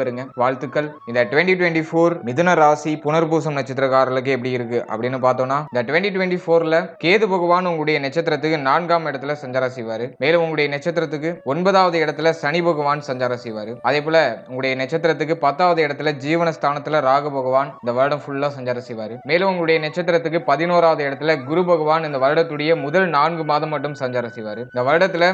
பெறுங்க வாழ்த்துக்கள். இந்த டுவெண்ட்டி டுவெண்ட்டி ஃபோர் மிதுன ராசி புனர்பூசம் நட்சத்திரக்காரர்களுக்கு எப்படி இருக்கு அப்படின்னு பார்த்தோம்னா இந்த டுவெண்ட்டி டுவெண்ட்டி ஃபோர்ல கேது பகவான் உங்களுடைய நட்சத்திரத்துக்கு நான்காம் இடத்துல சஞ்சாரம் செய்வாரு. மேலும் உங்களுடைய நட்சத்திரத்துக்கு ஒன்பதாவது இடத்துல சனி பகவான் சஞ்சாரம் செய்வாரு. அதே போல உங்களுடைய நட்சத்திரத்துக்கு பத்தாவது இடத்துல ஜீவனஸ்தானத்துல ராகு பகவான் இந்த வருடம் ஃபுல்லா சஞ்சாரம் செய்வாரு. மேலும் உங்களுடைய நட்சத்திரத்துக்கு பதினோராவது இடத்துல குரு பகவான் இந்த வருடத்துடைய முதல் நான்கு மாதம் மட்டும் சஞ்சாரம் செய்வாரு. இந்த வருடத்துல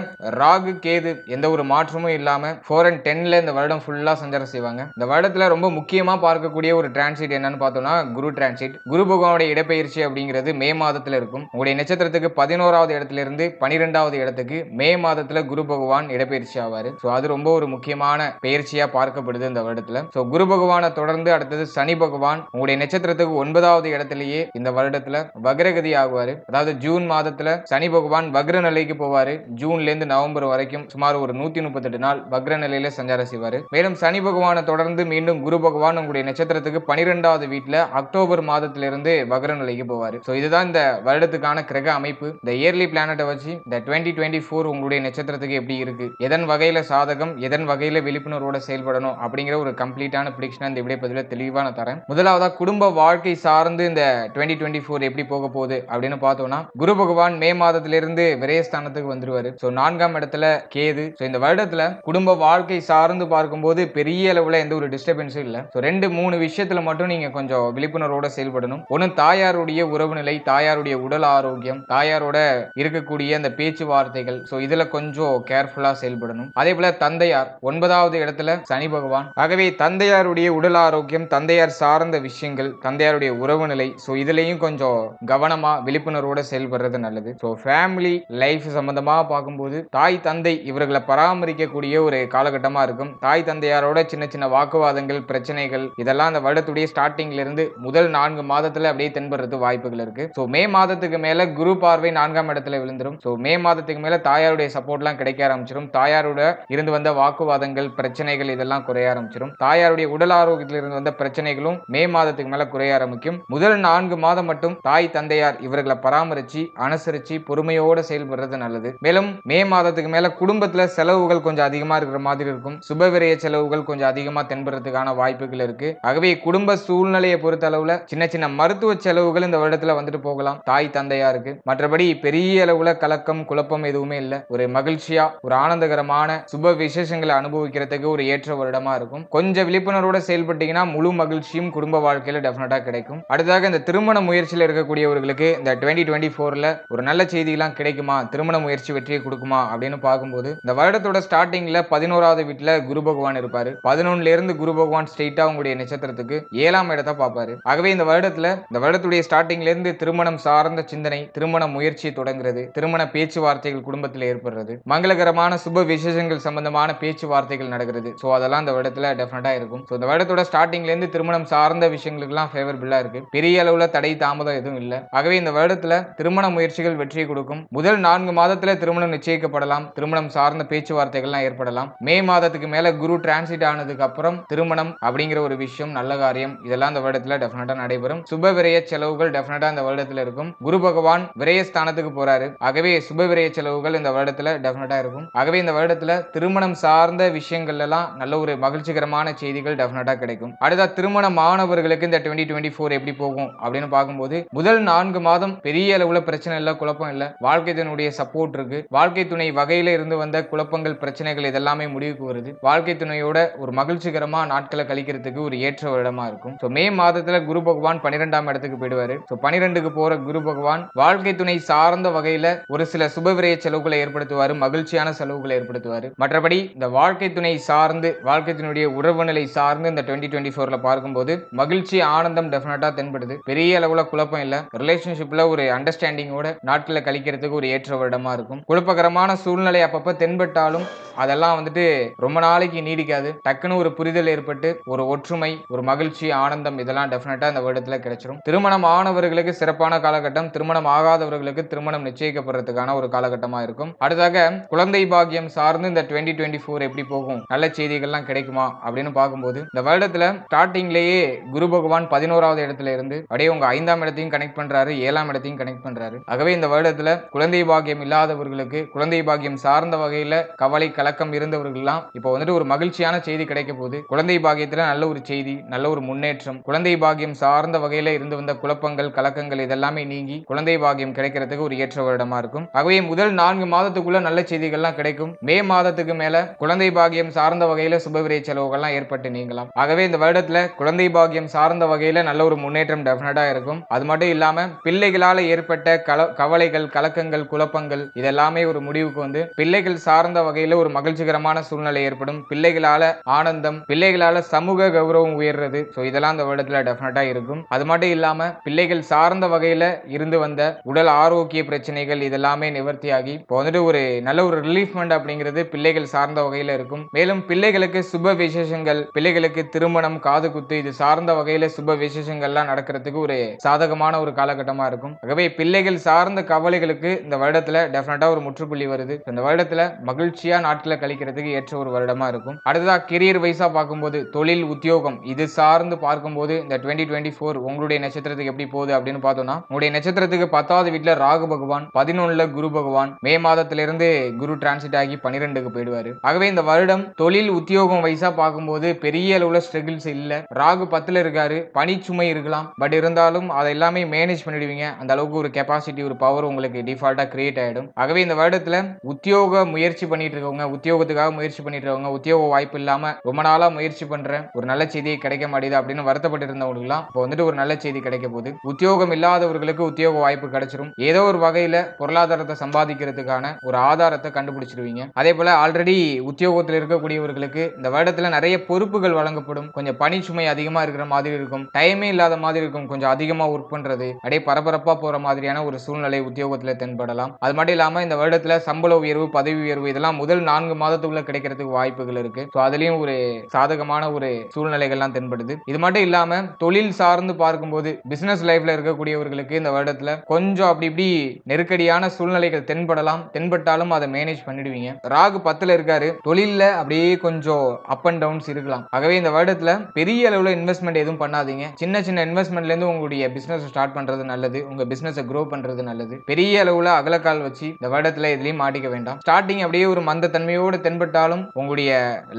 ராகு கேது எந்த ஒரு மாற்றமும் இல்லாம ஃபோர் அண்ட் டென்ல இந்த வருடம் ஃபுல்லா சஞ்சாரம் செய்வாங்க. இந்த வருடத்துல ரொம்ப முக்கியமா பார்க்கக்கூடிய ஒரு டிரான்சிட் என்னன்னு பார்த்தோம்னா குரு டிரான்சிட் குரு பகவானுடைய இடப்பெயர்ச்சி அப்படிங்கிறது மே மாதத்துல இருக்கும். உங்களுடைய நட்சத்திரத்துக்கு பதினோராவது இடத்துல இருந்து பனிரெண்டாவது இடத்துக்கு மே மாதத்துல குரு பகவான் இடப்பெயர்ச்சி ஆவாரு. ஸோ அது ரொம்ப ஒரு முக்கியமான பயிற்சியா பார்க்கப்படுது இந்த வருடத்துல. ஸோ குரு பகவானை தொடர்ந்து அடுத்தது சனி பகவான் உங்களுடைய நட்சத்திரத்துக்கு ஒன்பதாவது இடத்திலேயே இந்த வருடத்துல வக்ரகதி ஆகுவாரு. அதாவது ஜூன் மாதத்துல சனி பகவான் வக்ர நிலைக்கு போவாரு. ஜூன்ல இருந்து நவம்பர் வரைக்கும் சுமார் ஒரு நூத்தி முப்பத்தெட்டு நாள் வக்ர நிலையில சஞ்சாரம் செய்வாரு. மேலும் சனி பகவான் தொடர்ந்து மீண்டும் குரு பகவான் உங்களுடைய நட்சத்திரத்துக்கு பனிரெண்டாவது வீட்டில் அக்டோபர் மாதத்திலிருந்து வகர நிலைக்கு போவார். ஸோ இதுதான் இந்த வருடத்துக்கான கிரக அமைப்பு. இந்த இயர்லி பிளானட்டை வச்சு இந்த டுவெண்ட்டி டுவெண்ட்டி ஃபோர் உங்களுடைய நட்சத்திரத்துக்கு எப்படி இருக்கு? எதன் வகையில் சாதகம் எதன் வகையில் விழிப்புணர்வோட செயல்படணும் அப்படிங்கிற ஒரு கம்ப்ளீட்டான ப்ரிடிக்ஷன் இந்த விடை பதில தெளிவாக நான் தரேன். முதலாவதாக குடும்ப வாழ்க்கை சார்ந்து இந்த டுவெண்ட்டி டுவெண்ட்டி ஃபோர் எப்படி போக போகுது அப்படின்னு பார்த்தோம்னா குரு பகவான் மே மாதத்திலிருந்து விரயஸ்தானத்துக்கு வந்துருவாரு. ஸோ நான்காம் இடத்துல கேது. ஸோ இந்த வருடத்துல குடும்ப வாழ்க்கை சார்ந்து பார்க்கும்போது பெரிய அளவில் எந்த ஒரு டிஸ்டர்பன்ஸும் இல்லை. ஸோ ரெண்டு மூணு விஷயத்தில் மட்டும் நீங்கள் கொஞ்சம் விழிப்புணர்வோட செயல்படணும். ஒன்று தாயாருடைய உறவு நிலை தாயாருடைய உடல் ஆரோக்கியம் தாயாரோட இருக்கக்கூடிய அந்த பேச்சுவார்த்தைகள். ஸோ இதில் கொஞ்சம் கேர்ஃபுல்லாக செயல்படணும். அதே போல் தந்தையார் ஒன்பதாவது இடத்துல சனி பகவான். ஆகவே தந்தையாருடைய உடல் ஆரோக்கியம் தந்தையார் சார்ந்த விஷயங்கள் தந்தையாருடைய உறவு நிலை ஸோ இதுலேயும் கொஞ்சம் கவனமாக விழிப்புணர்வோட செயல்படுறது நல்லது. ஸோ ஃபேமிலி லைஃப் சம்மந்தமாக பார்க்கும்போது தாய் தந்தை இவர்களை பராமரிக்கக்கூடிய ஒரு காலகட்டமாக இருக்கும். தாய் தந்தையாரோட சின்ன சின்ன வாக்குவாதங்கள் பிரச்சனைகள் இதெல்லாம் அந்த வருடத்துடைய ஸ்டார்டிங்ல இருந்து முதல் நான்கு மாதத்துல அப்படியே தென்படுறது வாய்ப்புகள் இருக்கு. ஸோ மே மாதத்துக்கு மேல குரு பார்வை நான்காம் இடத்துல விழுந்துரும். ஸோ மே மாதத்துக்கு மேல தாயாருடைய சப்போர்ட்லாம் கிடைக்க ஆரம்பிச்சிடும் தாயாரோட இருந்து வந்த வாக்குவாதங்கள் பிரச்சனைகள் இதெல்லாம் குறைய ஆரம்பிச்சிடும் தாயாருடைய உடல் ஆரோக்கியத்தில் இருந்து வந்த பிரச்சனைகளும் மே மாதத்துக்கு மேல குறைய ஆரம்பிக்கும். முதல் நான்கு மாதம் மட்டும் தாய் தந்தையார் இவர்களை பராமரிச்சு அனுசரிச்சு பொறுமையோட செயல்படுறது நல்லது. மேலும் மே மாதத்துக்கு மேல குடும்பத்துல செலவுகள் கொஞ்சம் அதிகமா இருக்கிற மாதிரி இருக்கும். சுப விரய செலவுகள் கொஞ்சம் அதிகமா தென்படுறதுக்கான வாய்ப்புகள் இருக்கு. ஆகவே குடும்ப சூழ்நிலையை பொறுத்த அளவுல சின்ன சின்ன மருத்துவ செலவுகள் இந்த வருடத்துல வந்துட்டு போகலாம். தாய் தந்தையா இருக்கு மற்றபடி பெரிய அளவுல கலக்கம் குழப்பம் எதுவுமே இல்லை. ஒரு மகிழ்ச்சியா ஒரு ஆனந்தகரமான சுப விசேஷங்களை அனுபவிக்கிறதுக்கு ஒரு ஏற்ற வருடமா இருக்கும். கொஞ்சம் விழிப்புணர்வோட செயல்பட்டீங்கன்னா முழு மகிழ்ச்சியும் குடும்ப வாழ்க்கையில டெஃபினட்டா கிடைக்கும். அடுத்ததாக இந்த திருமண முயற்சியில் இருக்கக்கூடியவர்களுக்கு இந்த டுவெண்ட்டி டுவெண்ட்டி ஃபோர்ல ஒரு நல்ல செய்தியெல்லாம் கிடைக்குமா? திருமண முயற்சி வெற்றியை கொடுக்குமா? அப்படின்னு பார்க்கும்போது இந்த வருடத்தோட ஸ்டார்டிங்ல பதினோராவது வீட்டுல குரு பகவான் இருப்பாரு. பதினொன்னுல இருந்து குரு பகவான் ஸ்ட்ரெயிட்டா உங்களுடைய நட்சத்திரத்துக்கு ஏழாம் இடத்தை பார்ப்பாரு. ஆகவே இந்த வருடத்துல இந்த வருடத்துடைய ஸ்டார்டிங்ல இருந்து திருமணம் சார்ந்த சிந்தனை திருமண முயற்சி தொடங்குறது திருமண பேச்சுவார்த்தைகள் குடும்பத்தில் ஏற்படுறது மங்களகரமான சுப விசேஷங்கள் சம்பந்தமான பேச்சுவார்த்தைகள் நடக்கிறது. ஸோ அதெல்லாம் இந்த வருடத்துல டெஃபினட்டா இருக்கும். ஸோ இந்த வருடத்தோட ஸ்டார்டிங்ல இருந்து திருமணம் சார்ந்த விஷயங்களுக்குலாம் ஃபேவரபிளா இருக்கு. பெரிய அளவுல தடை தாமதம் எதுவும் இல்லை. ஆகவே இந்த வருடத்துல திருமண முயற்சிகள் வெற்றியை கொடுக்கும். முதல் நான்கு மாதத்துல திருமணம் நிச்சயிக்கப்படலாம். திருமணம் சார்ந்த பேச்சுவார்த்தைகள்லாம் ஏற்படலாம். மே மாதத்துக்கு மேல குரு டிரான்சிட் ஆனது ஆனதுக்கு அப்புறம் திருமணம் அப்படிங்கிற ஒரு விஷயம் நல்ல காரியம் இதெல்லாம் இந்த வருடத்துல டெஃபினட்டா நடைபெறும். சுப விரய செலவுகள் டெஃபினட்டா இந்த வருடத்துல இருக்கும். குரு பகவான் விரயஸ்தானத்துக்கு போறாரு. ஆகவே சுப விரய செலவுகள் இந்த வருடத்துல டெஃபினட்டா இருக்கும். ஆகவே இந்த வருடத்துல திருமணம் சார்ந்த விஷயங்கள் எல்லாம் நல்ல ஒரு மகிழ்ச்சிகரமான செய்திகள் டெஃபினட்டா கிடைக்கும். அடுத்த திருமண மாணவர்களுக்கு இந்த டுவெண்ட்டி டுவெண்ட்டி ஃபோர் எப்படி போகும் அப்படின்னு பார்க்கும்போது முதல் நான்கு மாதம் பெரிய அளவுல பிரச்சனை இல்லை குழப்பம் இல்லை. வாழ்க்கை துணையுடைய சப்போர்ட் இருக்கு. வாழ்க்கை துணை வகையில இருந்து வந்த குழப்பங்கள் பிரச்சனைகள் இதெல்லாமே முடிவுக்கு வருது. வாழ்க்கை துணையோட ஒரு மகிழ்ச்சிகரமா நாட்களை கழிக்கிறதுக்கு ஒரு ஏற்ற வருடமா இருக்கும். ஸோ மே மாதத்துல குரு பகவான் பன்னிரெண்டாம் இடத்துக்கு போயிடுவாரு. ஸோ பன்னிரெண்டுக்கு போற குரு பகவான் வாழ்க்கை துணை சார்ந்த வகையில ஒரு சில சுபவிரய செலவுகளை ஏற்படுத்துவார் மகிழ்ச்சியான செலவுகளை ஏற்படுத்துவார். மற்றபடி இந்த வாழ்க்கை துணை சார்ந்து வாழ்க்கை துணையுடைய உறவு நிலை சார்ந்து இந்த டுவெண்ட்டி டுவெண்ட்டி ஃபோர்ல பார்க்கும்போது மகிழ்ச்சி ஆனந்தம் டெஃபினட்டா தென்படுது. பெரிய அளவுல குழப்பம் இல்ல. ரிலேஷன்ஷிப்ல ஒரு அண்டர்ஸ்டாண்டிங்கோட நாட்களை கழிக்கிறதுக்கு ஒரு ஏற்ற வருடமா இருக்கும். குழப்பகரமான சூழ்நிலை அப்பப்ப தென்பட்டாலும் அதெல்லாம் வந்துட்டு ரொம்ப நாளைக்கு நீடிக்காது. டக்கு டக்குன்னு ஒரு புரிதல் ஏற்பட்டு ஒரு ஒற்றுமை ஒரு மகிழ்ச்சி ஆனந்தம் இதெல்லாம் டெஃபினட்டா இந்த வருடத்துல கிடைச்சிரும். திருமணம் ஆனவர்களுக்கு சிறப்பான காலகட்டம் திருமணம் ஆகாதவர்களுக்கு திருமணம் நிச்சயிக்கப்படுறதுக்கான ஒரு காலகட்டமா இருக்கும். அடுத்தாக குழந்தை பாக்கியம் சார்ந்து இந்த டுவெண்ட்டி டுவெண்ட்டி ஃபோர் எப்படி போகும்? நல்ல செய்திகள்லாம் கிடைக்குமா? அப்படின்னு பார்க்கும்போது இந்த வருடத்துல ஸ்டார்டிங்லேயே குரு பகவான் பதினோராவது இடத்துல இருந்து அப்படியே உங்க ஐந்தாம் இடத்தையும் கனெக்ட் பண்றாரு ஏழாம் இடத்தையும் கனெக்ட் பண்றாரு. ஆகவே இந்த வருடத்துல குழந்தை பாக்கியம் இல்லாதவர்களுக்கு குழந்தை பாக்கியம் சார்ந்த வகையில கவலை கலக்கம் இருந்தவர்கள்லாம் இப்போ வந்துட்டு ஒரு மகிழ்ச்சியான செய்தி கிடைக்க போகுது குழந்தை பாகியத்தில் நல்ல ஒரு செய்தி நல்ல ஒரு முன்னேற்றம். குழந்தை பாகியம் சார்ந்த வகையில இருந்து வந்த குழப்பங்கள் கலக்கங்கள் இதெல்லாமே நீங்கி குழந்தை பாகியம் கிடைக்கிறதுக்கு ஒரு ஏற்ற வருடமா இருக்கும். ஆகவே முதல் நான்கு மாதத்துக்குள்ள நல்ல செய்திகள்லாம் கிடைக்கும். மே மாதத்துக்கு மேல குழந்தை பாகியம் சார்ந்த வகையில சுபவிரை செலவுகள்லாம் ஏற்பட்டு நீங்கலாம். ஆகவே இந்த வருடத்துல குழந்தை பாக்கியம் சார்ந்த வகையில நல்ல ஒரு முன்னேற்றம் டெஃபினட்டா இருக்கும். அது மட்டும் இல்லாம பிள்ளைகளால ஏற்பட்ட கல கவலைகள் கலக்கங்கள் குழப்பங்கள் இதெல்லாமே ஒரு முடிவுக்கு வந்து பிள்ளைகள் சார்ந்த வகையில ஒரு மகிழ்ச்சிகரமான சூழ்நிலை ஏற்படும். பிள்ளைகளால ஆனந்தம் பிள்ளைகளால சமூக கௌரவம் உயர்றது. ஸோ இதெல்லாம் அந்த வருடத்துல டெஃபினட்டா இருக்கும். அது மட்டும் இல்லாம பிள்ளைகள் சார்ந்த வகையில இருந்து வந்த உடல் ஆரோக்கிய பிரச்சனைகள் இதெல்லாமே நிவர்த்தியாகி இப்போ வந்துட்டு ஒரு நல்ல ஒரு ரிலீஃப்மெண்ட் அப்படிங்கிறது பிள்ளைகள் சார்ந்த வகையில இருக்கும். மேலும் பிள்ளைகளுக்கு சுப விசேஷங்கள் பிள்ளைகளுக்கு திருமணம் காது குத்து இது சார்ந்த வகையில சுப விசேஷங்கள்லாம் நடக்கிறதுக்கு ஒரு சாதகமான ஒரு காலகட்டமா இருக்கும். ஆகவே பிள்ளைகள் சார்ந்த கவலைகளுக்கு இந்த வருடத்துல டெஃபினட்டா ஒரு முற்றுப்புள்ளி வருது. இந்த வருடத்துல மகிழ்ச்சியா நாட்களை கழிக்கிறதுக்கு ஏற்ற ஒரு வருடமா இருக்கும். அடுத்ததா கெரியர் வைஸாக பார்க்கும்போது தொழில் உத்தியோகம் இது சார்ந்து பார்க்கும்போது இந்த டுவெண்ட்டி டுவெண்ட்டி ஃபோர் உங்களுடைய நட்சத்திரத்துக்கு எப்படி போகுது அப்படின்னு பார்த்தோம்னா உங்களுடைய நட்சத்திரத்துக்கு பத்தாவது வீட்டில் ராகு பகவான் பதினொன்றில் குரு பகவான் மே மாதத்திலிருந்து குரு டிரான்சிட் ஆகி பன்னிரெண்டுக்கு போயிடுவாரு. ஆகவே இந்த வருடம் தொழில் உத்தியோகம் வைஸாக பார்க்கும்போது பெரிய அளவில் ஸ்ட்ரகிள்ஸ் இல்லை. ராகு பத்தில் இருக்காரு பனிச்சுமை இருக்கலாம். பட் இருந்தாலும் அதை எல்லாமே மேனேஜ் பண்ணிடுவீங்க. அந்த அளவுக்கு ஒரு கெப்பாசிட்டி ஒரு பவர் உங்களுக்கு டிஃபால்ட்டாக கிரியேட் ஆகிடும் ஆகவே இந்த வருடத்தில் உத்தியோக முயற்சி பண்ணிட்டு இருக்கவங்க உத்தியோகத்துக்காக முயற்சி பண்ணிட்டு இருக்கவங்க உத்தியோக வாய்ப்பு இல்லாமல் ரொம்ப நாளா முயற்சி பண்றேன். ஒரு நல்ல செய்தி கிடைக்க மாட்டேது அப்படின்னு வருத்தப்பட்டு இருந்தவங்களுக்குலாம் இப்போ வந்துட்டு ஒரு நல்ல செய்தி கிடைக்க போகுது. உத்தியோகம் இல்லாதவர்களுக்கு உத்தியோக வாய்ப்பு கிடைச்சிரும். ஏதோ ஒரு வகையில பொருளாதாரத்தை சம்பாதிக்கிறதுக்கான ஒரு ஆதாரத்தை கண்டுபிடிச்சிருவீங்க. அதே போல ஆல்ரெடி உத்தியோகத்தில் இருக்கக்கூடியவர்களுக்கு இந்த வருடத்துல நிறைய பொறுப்புகள் வழங்கப்படும். கொஞ்சம் பணிச்சுமை அதிகமா இருக்கிற மாதிரி இருக்கும். டைமே இல்லாத மாதிரி இருக்கும். கொஞ்சம் அதிகமா ஒர்க் பண்றது. அப்படியே பரபரப்பா போற மாதிரியான ஒரு சூழ்நிலை உத்தியோகத்துல தென்படலாம். அது மட்டும் இல்லாம இந்த வருடத்துல சம்பள உயர்வு பதவி உயர்வு இதெல்லாம் முதல் நான்கு மாதத்துக்குள்ள கிடைக்கிறதுக்கு வாய்ப்புகள் இருக்கு. ஸோ அதுலயும் ஒரு சாதகமான ஒரு சூழ்நிலைகள்லாம் தென்படுது. இது மட்டும் இல்லாம தொழில் சார்ந்து பார்க்கும்போது பிசினஸ் லைஃப்ல இருக்கக்கூடியவர்களுக்கு இந்த வருடத்துல கொஞ்சம் அப்படி இப்படி நெருக்கடியான சூழ்நிலைகள் தென்படலாம் தென்பட்டாலும் அதை மேனேஜ் பண்ணிடுவீங்க. ராகு பத்துல இருக்காரு. தொழில்ல அப்படியே கொஞ்சம் அப் அண்ட் டவுன்ஸ் இருக்கலாம். ஆகவே இந்த வருடத்துல பெரிய அளவுல இன்வெஸ்ட்மெண்ட் எதுவும் பண்ணாதீங்க. சின்ன சின்ன இன்வெஸ்ட்மெண்ட்ல இருந்து உங்களுடைய பிசினஸ் ஸ்டார்ட் பண்றது நல்லது. உங்க பிசினஸ் க்ரோ பண்றது நல்லது. பெரிய அளவுல அகலக்கால் வச்சு இந்த வருடத்துல எதுலயும் மாட்டிக்க வேண்டாம். ஸ்டார்டிங் அப்படியே ஒரு மந்த தன்மையோடு தென்பட்டாலும் உங்களுடைய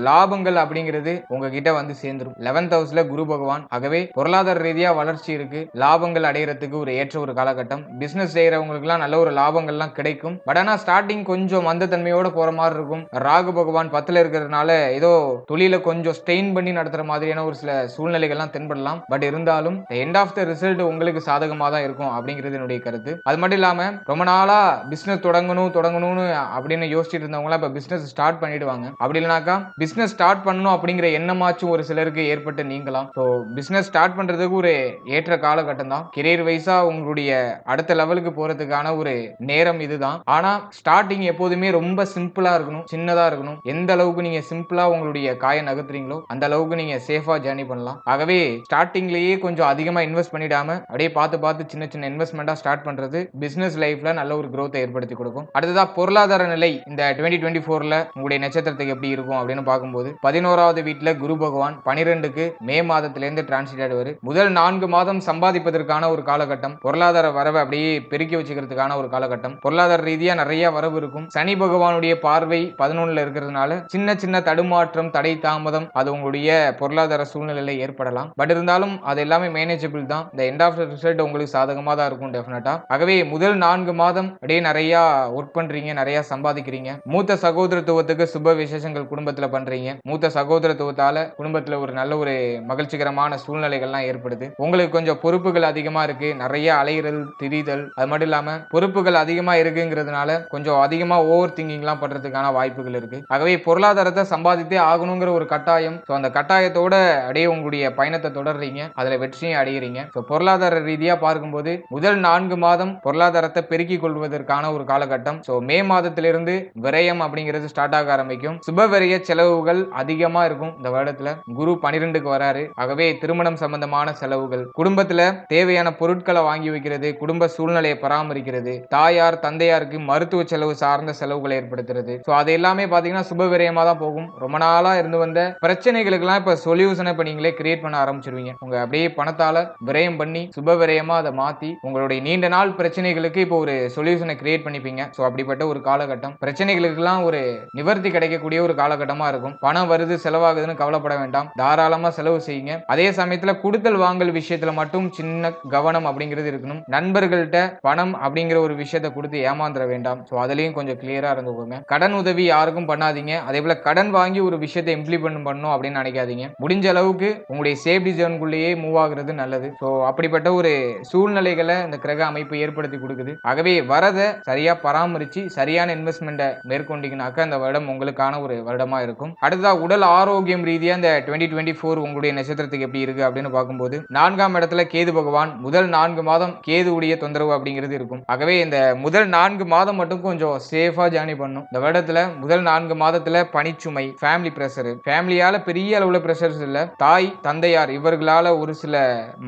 லாபங்கள் அப்படிங்கிறது உங்ககிட்ட வந்து சேர்ந்துரும். லெவன்த் ஹவுஸ்ல குரு பகவான். ஆகவே பொருளாதார ரீதியா வளர்ச்சி இருக்கு. லாபங்கள் அடையறதுக்கு ஒரு ஏற்ற ஒரு காலகட்டம். பிசினஸ் செய்யறவங்களுக்குலாம் நல்ல ஒரு லாபங்கள்லாம் கிடைக்கும். பட் ஆனா ஸ்டார்டிங் கொஞ்சம் மந்த தன்மையோட போற மாதிரி இருக்கும். ராகு பகவான் பத்துல இருக்கிறதுனால ஏதோ தொழில கொஞ்சம் ஸ்டெயின் பண்ணி நடத்துற மாதிரியான ஒரு சில சூழ்நிலைகள்லாம் தென்படலாம். பட் இருந்தாலும் எண்ட் ஆஃப் த ரிசல்ட் உங்களுக்கு சாதகமாக தான் இருக்கும் அப்படிங்கிறது என்னுடைய கருத்து. அது மட்டும் இல்லாம ரொம்ப நாளா பிசினஸ் தொடங்கணும் தொடங்கணும்னு அப்படின்னு யோசிச்சுட்டு இருந்தவங்களாம் இப்ப பிசினஸ் ஸ்டார்ட் பண்ணிடுவாங்க. அப்படி இல்லைனாக்கா பிசினஸ் ஸ்டார்ட் பண்ணணும் அப்படிங்கிற எண்ணமாச்சும் ஒரு சிலருக்கு ஏற்பட்டு நீங்கலாம். ஸோ பிஸ்னஸ் ஸ்டார்ட் பண்ணுறதுக்கு ஒரு ஏற்ற காலகட்டம் தான். கெரியர் வைஸாக உங்களுடைய அடுத்த லெவலுக்கு போகிறதுக்கான ஒரு நேரம் இதுதான். ஆனால் ஸ்டார்டிங் எப்போதுமே ரொம்ப சிம்பிளாக இருக்கணும். சின்னதாக இருக்கணும். எந்த அளவுக்கு நீங்கள் சிம்பிளாக உங்களுடைய காயை நகர்த்துறீங்களோ அந்த அளவுக்கு நீங்கள் சேஃபாக ஜேர்னி பண்ணலாம். ஆகவே ஸ்டார்டிங்லேயே கொஞ்சம் அதிகமாக இன்வெஸ்ட் பண்ணிடாம அப்படியே பார்த்து பார்த்து சின்ன சின்ன இன்வெஸ்ட்மெண்ட்டாக ஸ்டார்ட் பண்ணுறது பிஸ்னஸ் லைஃப்பில் நல்ல ஒரு க்ரோத்தை ஏற்படுத்தி கொடுக்கும். அடுத்ததாக பொருளாதார நிலை. இந்த டுவெண்ட்டி டுவெண்ட்டி ஃபோரில் உங்களுடைய நட்சத்திரத்துக்கு எப்படி இருக்கும் அப்படின்னு பார்க்கும்போது பதினோராவது வீட்டில் குரு பகவான் பனிரெண்டுக்கு மே மாதத்திலேருந்து டிரான்ஸ்லேட் ஆடுவார். முதல் நான்கு மாதம் சம்பாதிப்பதற்கான ஒரு காலகட்டம். பொருளாதார வரவை அப்படியே பெருக்கி வச்சுக்கிறதுக்கான ஒரு காலகட்டம். பொருளாதார ரீதியாக நிறைய வரவு இருக்கும். சனி பகவானுடைய பார்வை பதினொன்னுல இருக்கிறதுனால சின்ன சின்ன தடுமாற்றம் தடை தாமதம் அது உங்களுடைய பொருளாதார சூழ்நிலையில ஏற்படலாம். பட் இருந்தாலும் அது எல்லாமே மேனேஜபிள் தான். இந்த எண்ட் ஆஃப் ரிசல்ட் உங்களுக்கு சாதகமாக தான் இருக்கும் டெஃபினட்டா ஆகவே முதல் நான்கு மாதம் அப்படியே நிறைய ஒர்க் பண்றீங்க நிறைய சம்பாதிக்கிறீங்க. மூத்த சகோதரத்துவத்துக்கு சுப விசேஷங்கள் குடும்பத்தில் பண்றீங்க. மூத்த சகோதரத்துவத்தால குடும்பத்துல ஒரு நல்ல ஒரு மகிழ்ச்சிகரமான சூழ்நிலைகள்லாம் ஏற்படுது. உங்களுக்கு கொஞ்சம் பொறுப்புகள் அதிகமா இருக்கு. நிறைய அலையிறல் திரிதல் அது மட்டும் இல்லாம பொறுப்புகள் அதிகமா இருக்குங்கிறதுனால கொஞ்சம் அதிகமா ஓவர் திங்கிங்லாம் பண்றதுக்கான வாய்ப்புகள் இருக்கு. ஆகவே பொருளாதாரத்தை சம்பாதித்தே ஆகணுங்கிற ஒரு கட்டாயம். ஸோ அந்த கட்டாயத்தோட அப்படியே உங்களுடைய பயணத்தை தொடர்றீங்க. அதுல வெற்றியும் அடைகிறீங்க ஸோ பொருளாதார ரீதியா பார்க்கும்போது முதல் நான்கு மாதம் பொருளாதாரத்தை பெருக்கிக் கொள்வதற்கான ஒரு காலகட்டம். ஸோ மே மாதத்திலிருந்து விரயம் அப்படிங்கிறது ஸ்டார்ட் ஆக ஆரம்பிக்கும். சுப விரய செலவுகள் அதிகமா இருக்கும் இந்த வருடத்துல. குரு பனிரெண்டுக்கு வராரு. ஆகவே திருமணம் சம்பந்தமான செலவுகள். குடும்பத்துல தேவையான பொருட்களை வாங்கி வைக்கிறது குடும்ப சூழ்நிலையை பராமரிக்கிறது தாயார் தந்தையாருக்கு மருத்துவ செலவு சார்ந்த செலவுகளை ஏற்படுத்துறது. ஸோ அது எல்லாமே பார்த்தீங்கன்னா சுப விரயமா தான் போகும். ரொம்ப நாளா இருந்து வந்த பிரச்சனைகளுக்கெல்லாம் இப்போ சொல்யூஷனை இப்போ நீங்களே கிரியேட் பண்ண ஆரம்பிச்சிருவீங்க. உங்க அப்படியே பணத்தால விரயம் பண்ணி சுப விரயமாக அதை மாத்தி உங்களுடைய நீண்ட நாள் பிரச்சனைகளுக்கு இப்போ ஒரு சொல்யூஷனை கிரியேட் பண்ணிப்பீங்க. ஸோ அப்படிப்பட்ட ஒரு காலகட்டம். பிரச்சனைகளுக்கெல்லாம் ஒரு நிவர்த்தி கிடைக்கக்கூடிய ஒரு காலகட்டமா இருக்கும். பணம் வருது செலவாகுதுன்னு கவலைப்பட வேண்டாம். தாராளமா செலவு செய்யுங்க. அதே சமயத்துல கொடுத்தல் வாங்கல் விஷயத்துல மட்டும் சின்ன கவனம் அப்படிங்கிறது இருக்கணும். நண்பர்கள்ட்ட பணம் அப்படிங்கிற ஒரு விஷயத்தை கொடுத்து ஏமாந்துட வேண்டாம். ஸோ அதுலயும் கொஞ்சம் கிளியரா இருந்துக்கோங்க. கடன் உதவி யாருக்கும் பண்ணாதீங்க. அதே போல கடன் வாங்கி ஒரு விஷயத்தை இம்ப்ளிமெண்ட் பண்ணணும் அப்படின்னு நினைக்காதீங்க. முடிஞ்ச அளவுக்கு உங்களுடைய சேஃப்டி ஜோனுக்குள்ளேயே மூவ் ஆகுறது நல்லது. ஸோ அப்படிப்பட்ட ஒரு சூழ்நிலைகளை இந்த கிரக அமைப்பு ஏற்படுத்தி கொடுக்குது. ஆகவே வரதை சரியா பராமரிச்சு சரியான இன்வெஸ்ட்மெண்ட்டை மேற்கொண்டீங்கனாக்கா அந்த வருடம் உங்களுக்கான ஒரு வருடமா இருக்கும். அடுத்ததாக உடல் ஆரோக்கியம் ரீதியாக இந்த டுவெண்ட்டி டுவெண்ட்டி ஃபோர் உங்களுடைய நட்சத்திரத்துக்கு எப்படி இருக்கு அப்படின்னு பார்க்கும்போது நான்காம் இடத்துல கேது பகவான் முதல் நான்கு மாதம் கேதுவுடைய தொந்தரவு அப்படிங்கிறது இருக்கும். ஆகவே இந்த முதல் நான்கு மாதம் மட்டும் கொஞ்சம் சேஃபாக ஜேர்னி பண்ணும் இந்த வருடத்தில் முதல் நான்கு மாதத்தில் பணிச்சுமை ஃபேமிலி ப்ரெஷரு ஃபேமிலியால் பெரிய அளவில் ப்ரெஷர்ஸ் இல்லை. தாய் தந்தையார் இவர்களால் ஒரு சில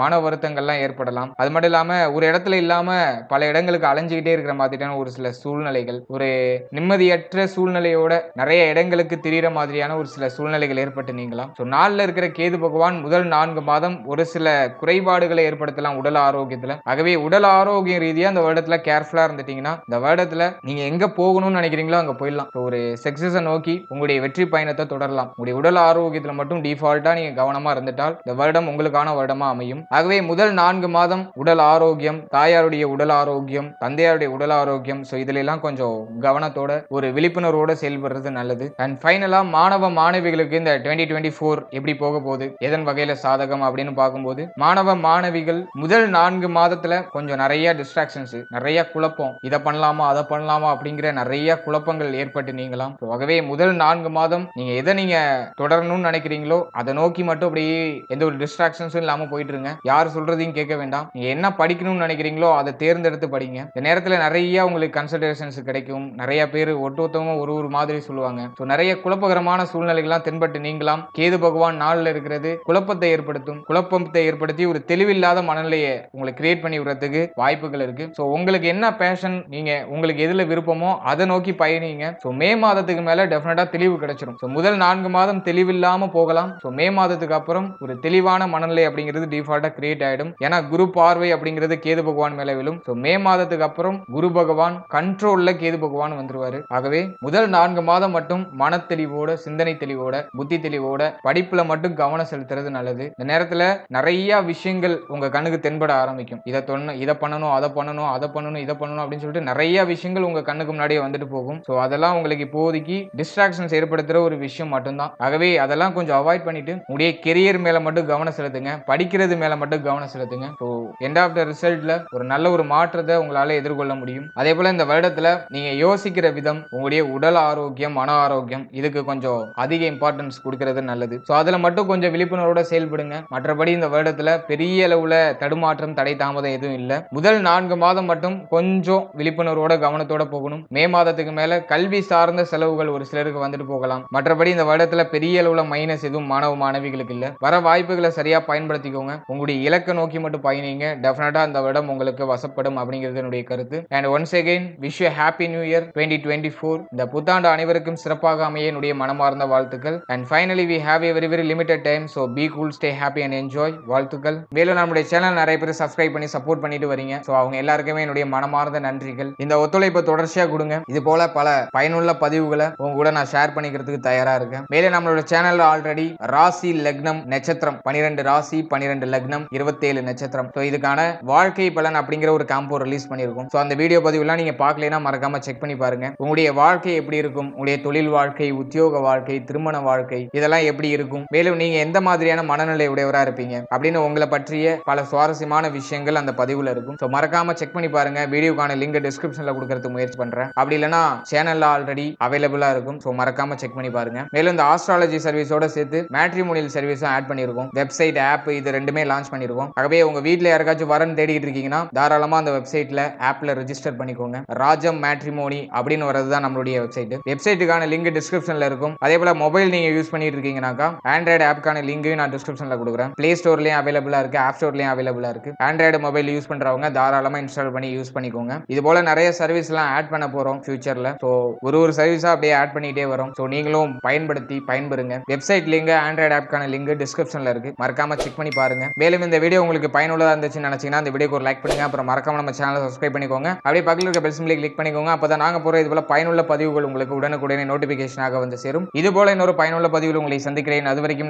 மன வருத்தங்கள்லாம் ஏற்படலாம். அது மட்டும் இல்லாமல் ஒரு இடத்துல இல்லாமல் பல இடங்களுக்கு அலைஞ்சிக்கிட்டே இருக்கிற மாதிரியான ஒரு சில சூழ்நிலைகள் ஒரு நிம்மதியற்ற சூழ்நிலையோட நிறைய இடங்களுக்கு திரிகிற மாதிரியான ஒரு சில சூழ்நிலைகள் ஏற்பட்டு நீங்களாம் ஸோ நாளில் இருக்கிற கேது பகவான் முதல் நான்கு மாதம் ஒரு சில குறைபாடுகளை ஏற்படுத்தலாம் உடல் ஆரோக்கியத்தில். ஆகவே உடல் ஆரோக்கியம் ரீதியாக இந்த வருடத்தில் கேர்ஃபுல்லா இருந்துட்டீங்கன்னா இந்த வருடத்தில் நீங்க எங்க போகணும்னு நினைக்கிறீங்களோ அங்கே போயிடலாம். ஸோ ஒரு சக்ஸஸை நோக்கி உங்களுடைய வெற்றி பயணத்தை தொடரலாம். உங்களுடைய உடல் ஆரோக்கியத்தில் மட்டும் டிஃபால்ட்டாக நீங்கள் கவனமாக இருந்துட்டால் இந்த வருடம் உங்களுக்கான வருடமா அமையும். ஆகவே முதல் நான்கு மாதம் உடல் ஆரோக்கியம் தாயாருடைய உடல் ஆரோக்கியம் தந்தையாருடைய உடல் ஆரோக்கியம். ஸோ இதுல எல்லாம் கொஞ்சம் கவனத்தோட ஒரு விழிப்புணர்வோட செயல்படுறது நல்லது. அண்ட் ஃபைனலாக மாணவ மாணவிகளுக்கு இந்த டுவெண்ட்டி டுவெண்ட்டி ஃபோர் எப்படி போக போகுது? எதன் வகையில சாதகம் அப்படின்னு பார்க்கும்போது மாணவ மாணவிகள் முதல் நான்கு மாதத்துல கொஞ்சம் நிறைய டிஸ்ட்ராக்ஷன்ஸ் நிறைய குழப்பம். இதை பண்ணலாமா அதை பண்ணலாமா அப்படிங்கிற நிறைய குழப்பங்கள் ஏற்பட்டு நீங்களாம் ஆகவே முதல் நான்கு மாதம் நீங்க எதை நீங்க தொடரணும்னு நினைக்கிறீங்களோ அதை நோக்கி மட்டும் அப்படியே எந்த ஒரு டிஸ்ட்ராக்ஷன்ஸும் இல்லாம போயிட்டு இருங்க யார் சொல்றதையும் கேட்க வேண்டாம். நீங்க என்ன படிக்கணும்னு நினைக்கிறீங்களோ அதை தேர்ந்தெடுத்து படிங்க. இந்த நேரத்துல நிறைய உங்களுக்கு கன்சல்டேஷன்ஸ் கிடைக்கும். நிறைய பேர் ஒட்டுமொத்தமா ஒரு ஒரு மாதிரி சொல்லுவாங்க. நிறைய குழப்பகரமான சூழ்நிலைகள் சூழ்நிலைகள்லாம் தென்பட்டு நீங்களாம் கேது பகவான் நாளில் இருக்கிறது குழப்பத்தை ஏற்படுத்தும். குழப்பத்தை ஏற்படுத்தி ஒரு தெளிவில்லாத மனநிலையை உங்களுக்கு கிரியேட் பண்ணி விடுறதுக்கு வாய்ப்புகள் இருக்கு. ஸோ உங்களுக்கு என்ன பேஷன் நீங்க உங்களுக்கு எதுல விருப்பமோ அதை நோக்கி பயணிங்க. ஸோ மே மாதத்துக்கு மேல டெஃபினட்டா தெளிவு கிடைச்சிடும் ஸோ முதல் நான்கு மாதம் தெளிவில்லாம போகலாம். ஸோ மே மாதத்துக்கு அப்புறம் ஒரு தெளிவான மனநிலை அப்படிங்கிறது டிஃபால்ட்டா கிரியேட் ஆயிடும். ஏன்னா குரு பார்வை அப்படிங்கிறது கேது பகவான் மேல விழும். ஸோ மே மாதத்துக்கு அப்புறம் குரு பகவான் கண்ட்ரோல்ல கேது பகவான் வந்துருவாரு. ஆகவே முதல் நான்கு மாதம் மட்டும் மன தெளிவோட சிந்தனை தெளிவு தெளிவோட புத்தி தெளிவோட படிப்புல மட்டும் கவனம் செலுத்துறது நல்லது. இந்த நேரத்துல நிறைய விஷயங்கள் உங்க கண்ணுக்கு தென்பட ஆரம்பிக்கும். இதை தொண்ணு இதை பண்ணணும் அதை பண்ணணும் அதை பண்ணணும் இதை பண்ணணும் அப்படின்னு சொல்லிட்டு நிறைய விஷயங்கள் உங்க கண்ணுக்கு முன்னாடியே வந்துட்டு போகும். ஸோ அதெல்லாம் உங்களுக்கு இப்போதைக்கு டிஸ்ட்ராக்ஷன்ஸ் ஏற்படுத்துற ஒரு விஷயம் மட்டும்தான். ஆகவே அதெல்லாம் கொஞ்சம் அவாய்ட் பண்ணிட்டு உங்களுடைய கெரியர் மேல மட்டும் கவனம் செலுத்துங்க. படிக்கிறது மேல மட்டும் கவனம் செலுத்துங்க. ஸோ எண்ட் ஆஃப் த ரிசல்ட்ல ஒரு நல்ல ஒரு மாற்றத்தை உங்களால எதிர்கொள்ள முடியும். அதே போல இந்த வருடத்துல நீங்க யோசிக்கிற விதம் உங்களுடைய உடல் ஆரோக்கியம் மன ஆரோக்கியம். இதுக்கு கொஞ்சம் அதிக இம்பார்ட்டன்ஸ் கொடுக்கறது நல்லது. ஸோ அதுல மட்டும் கொஞ்சம் விழிப்புணர்வோட செயல்படுங்க. மற்றபடி இந்த வருடத்தில் பெரிய அளவுல தடுமாற்றம் தடை தாமதம் எதுவும் இல்லை. முதல் நான்கு மாதம் மட்டும் கொஞ்சம் விழிப்புணர்வோட கவனத்தோட போகணும். மே மாதத்துக்கு மேல கல்வி சார்ந்த செலவுகள் ஒரு சிலருக்கு வந்துட்டு போகலாம். மற்றபடி இந்த வருடத்துல பெரிய அளவுல மைனஸ் எதுவும் மாணவ மாணவிகளுக்கு இல்ல. வர வாய்ப்புகளை சரியா பயன்படுத்திக்கோங்க. உங்களுடைய இலக்கை நோக்கி மட்டும் பயணிங்க. டெஃபினட்டாக அந்த வருடம் உங்களுக்கு வசப்படும் அப்படிங்கிறது என்னுடைய கருத்து. And once again wish happy new year twenty twenty four இந்த புத்தாண்டு அனைவருக்கும் சிறப்பாக அமைய என்னுடைய மனமார்ந்த வாழ்த்து வாழ்த்துக்கள். And finally we have a very very limited time so be cool stay happy and enjoy வாழ்த்துக்கள். மேலும் நம்முடைய சேனல் நிறைய பேர் சப்ஸ்கிரைப் பண்ணி சப்போர்ட் பண்ணிட்டு வரீங்க. ஸோ அவங்க எல்லாருக்குமே என்னுடைய மனமார்ந்த நன்றிகள். இந்த ஒத்துழைப்பை தொடர்ச்சியாக கொடுங்க. இது போல பல பயனுள்ள பதிவுகளை உங்க கூட நான் ஷேர் பண்ணிக்கிறதுக்கு தயாராக இருக்கேன். மேலும் நம்மளோட சேனல் ஆல்ரெடி ராசி லக்னம் நட்சத்திரம். பனிரெண்டு ராசி பனிரெண்டு லக்னம் இருபத்தேழு நட்சத்திரம். ஸோ இதுக்கான வாழ்க்கை பலன் அப்படிங்கிற ஒரு காம்போ ரிலீஸ் பண்ணியிருக்கோம். ஸோ அந்த வீடியோ பதிவுலாம் நீங்கள் பார்க்கலனா மறக்காம செக் பண்ணி பாருங்க. உங்களுடைய வாழ்க்கை எப்படி இருக்கும்? உங்களுடைய தொழில் வாழ்க்கை உத்தியோக வாழ்க்கை திருமண வாழ்க்கை இதெல்லாம் எப்படி இருக்கும்? மேலும் நீங்க எந்த மாதிரியான மனநிலை உடையவரா இருப்பீங்க? அப்படின்னு உங்களை பற்றிய பல சுவாரஸ்யமான விஷயங்கள் அந்த பதிவுல இருக்கும். ஸோ மறக்காம செக் பண்ணி பாருங்க. வீடியோக்கான லிங்க் டிஸ்கிரிப்ஷன்ல கொடுக்கறதுக்கு முயற்சி பண்றேன். அப்படி இல்லைன்னா சேனல்ல ஆல்ரெடி அவைலபிளா இருக்கும். ஸோ மறக்காம செக் பண்ணி பாருங்க. மேலும் இந்த ஆஸ்ட்ராலஜி சர்வீஸோட சேர்த்து மேட்ரிமோனியல் சர்வீஸும் ஆட் பண்ணியிருக்கோம் வெப்சைட் ஆப் இது ரெண்டுமே லான்ச் பண்ணியிருக்கோம் ஆகவே உங்க வீட்டில் யாருக்காச்சும் வரன்னு தேடிட்டு இருக்கீங்கன்னா தாராளமா அந்த வெப்சைட்ல ஆப்ல ரெஜிஸ்டர் பண்ணிக்கோங்க. ராஜம் மேட்ரிமோனி அப்படின்னு வரது தான் நம்மளுடைய வெப்சைட் வெப்சைட்டுக்கான லிங்க் டிஸ்கிரிப்ஷன்ல இருக்கும். அதே போல மொபைல் நீங்க யூஸ் பண்ணிட்டு இருக்கீங்கன்னாக்கா ஆண்ட்ராய்டு ஆப்க்கான லிங்கையும் நான் டிஸ்கிரிப்ஷன்ல கொடுக்குறேன். பிளே ஸ்டோர்லயும் அவைலபிளா இருக்கு ஆப் ஸ்டோர்லயும் அவைலபிளா இருக்கு. ஆண்ட்ராய்டு மொபைல் யூஸ் பண்றவங்க தாராளமா இன்ஸ்டால் பண்ணி யூஸ் பண்ணிக்கோங்க. இது போல நிறைய சர்வீஸ்லாம் ஆட் பண்ண போறோம் ஃபியூச்சர்ல ஸோ ஒரு ஒரு சர்வீஸா அப்படியே ஆட் பண்ணிட்டே வரும். ஸோ நீங்களும் பயன்படுத்தி பயன்பெறுங்க. வெப்சைட் லிங்க் ஆண்ட்ராய்டு ஆப்க்கான லிங்க் டிஸ்கிரிப்ஷன்ல இருக்கு. மறக்காம செக் பண்ணி பாருங்க. மேலும் இந்த வீடியோ உங்களுக்கு பயனுள்ளதா இருந்துச்சுன்னு நினைச்சீங்கன்னா இந்த வீடியோக்கு ஒரு லைக் பண்ணுங்க. அப்புறம் மறக்காம நம்ம சேனலை சப்ஸ்கிரைப் பண்ணிக்கோங்க. அப்படியே பக்கத்தில் இருக்க பெல் சிம்பிளை கிளிக் பண்ணிக்கோங்க. அப்பதான் நாங்க போற இது போல பயனுள்ள பதிவுகள் உங்களுக்கு உடனுக்குடனே நோட்டிபிகேஷனாக வந்து சேரும். இது போல இன்னொரு பயனுள்ள பதிவில் உங்களை சந்திக்கிறேன். அது வரைக்கும்